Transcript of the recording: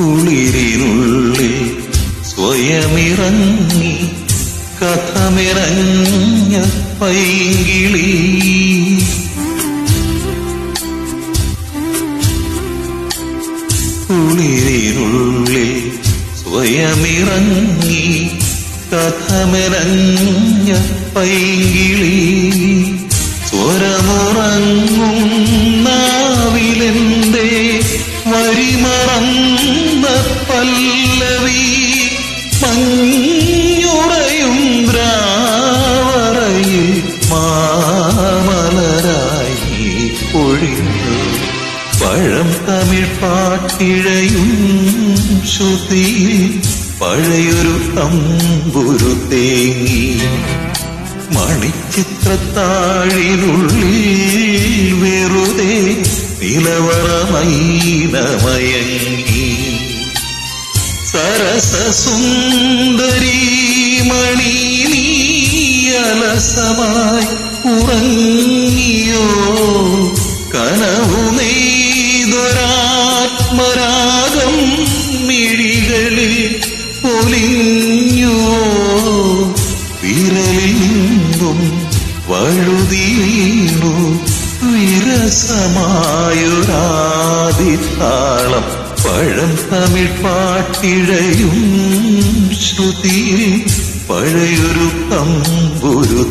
കുളിരിനുള്ളിൽ സ്വയമിറങ്ങി കഥമിറഞ്ഞ പൈങ്കിളി. കുളിരിനുള്ളിൽ സ്വയമിറങ്ങി കഥമിറഞ്ഞ പൈങ്കിളി. സ്വരമുറങ്ങും നാവിലെന്തേ മഞ്ഞുറയും പഴയൊരു തമ്പുരു തേങ്ങി. മണിച്ചിത്രത്താഴിനുള്ളിൽ വെറുതെ നിലവറമൈനമയങ്ങി സരസസുന്ദരി മണി നീ അലസമായി ഉറങ്ങിയോ? കനവു നെയ്തൊരാത്മരാഗം മിഴികളിൽ പൊലിഞ്ഞോ വിരലിൽ നിന്നും വഴുതി വീണു വിരസമായൊരാദിത്താളം പഴം തമിഴ് പാട്ടിഴയും ശ്രുതിയിൽ പഴയൊരു തമ്പുരു